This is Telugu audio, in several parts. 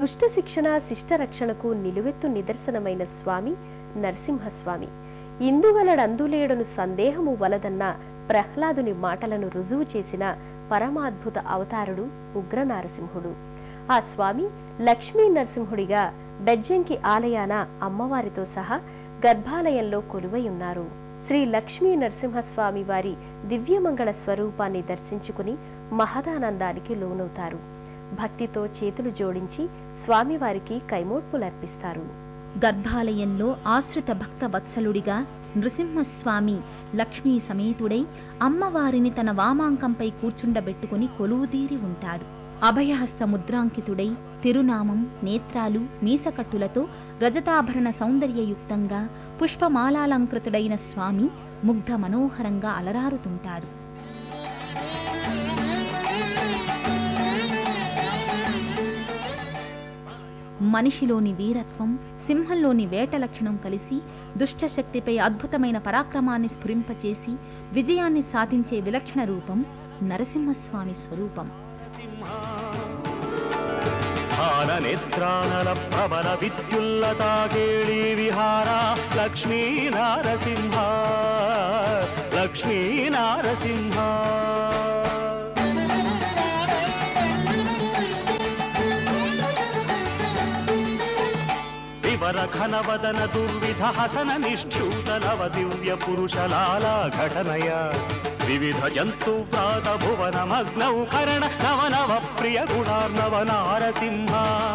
దుష్ట శిక్షణ శిష్ట రక్షణకు నిలువెత్తు నిదర్శనమైన స్వామి నరసింహస్వామి. ఇందువలడందులేడను సందేహము వలదన్న ప్రహ్లాదుని మాటలను రుజువు చేసిన పరమాద్భుత అవతారుడు ఉగ్ర నారసింహుడు ఆ స్వామి లక్ష్మీ నరసింహుడిగా బెజ్జంకి ఆలయాన అమ్మవారితో సహా గర్భాలయంలో కొలువై ఉన్నారు. శ్రీ లక్ష్మీ నరసింహస్వామి వారి దివ్యమంగళ స్వరూపాన్ని దర్శించుకుని మహదానందానికి లోనవుతారు. భక్తితో చేతులు జోడించి స్వామివారికి కైమోడ్పులర్పిస్తారు గర్భాలయంలో ఆశ్రిత భక్త వత్సలుడిగా నృసింహస్వామి లక్ష్మీ సమేతుడై అమ్మవారిని తన వామాంకంపై కూర్చుండబెట్టుకుని కొలువుదీరి ఉంటాడు. అభయహస్త ముద్రాంకితుడై తిరునామం నేత్రాలు మీసకట్టులతో రజతాభరణ సౌందర్యయుక్తంగా పుష్పమాలాలంకృతుడైన స్వామి ముగ్ధ మనోహరంగా అలరారుతుంటాడు. మనిషిలోని వీరత్వం సింహంలోని వేట లక్షణం కలిసి దుష్టశక్తిపై అద్భుతమైన పరాక్రమాన్ని స్ఫురింపచేసి విజయాన్ని సాధించే విలక్షణ రూపం నరసింహస్వామి స్వరూపం. నేత్రానల ప్రబల విద్యుల్లతా కేళీ విహార లక్ష్మీ నారసింహ లక్ష్మీ నారసింహ. वरघनवदन दुर्विध हसन निष्ठ्यूतलव दिव्यपुरुषलाला घटनया। विविध जन्तुव्रात भुवनमग्नौ करण नव नव प्रिय गुणार्णव नारसिंहा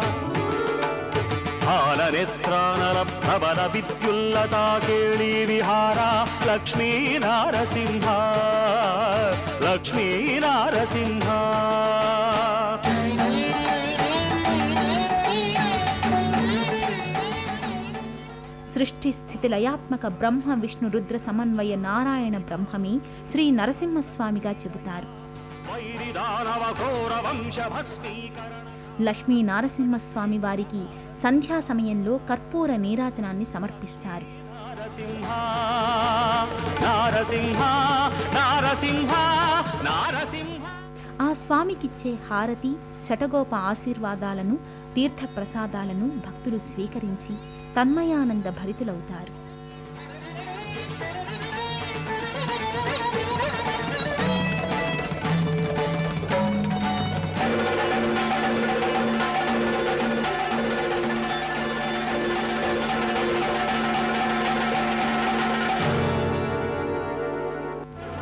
हालनेत्रानलब्धबल विद्युल्लता केळी विहारा लक्ष्मीनारसिंहा। लक्ष्मीनारसिंहा। సృష్టి స్థితి లయాత్మక బ్రహ్మ విష్ణు రుద్ర సమన్వయ నారాయణ బ్రహ్మమే శ్రీ నరసింహస్వామిగా చెబుతారు. లక్ష్మీ నారసింహస్వామి వారికి సంధ్యా సమయంలో కర్పూర నీరాజనాన్ని సమర్పిస్తారు. నారసింహ నారసింహ నారసింహ నారసింహ. స్వామికిచ్చే హారతి శటగోప ఆశీర్వాదాలను తీర్థప్రసాదాలను భక్తులు స్వీకరించి తన్మయానంద భరితులవుతారు.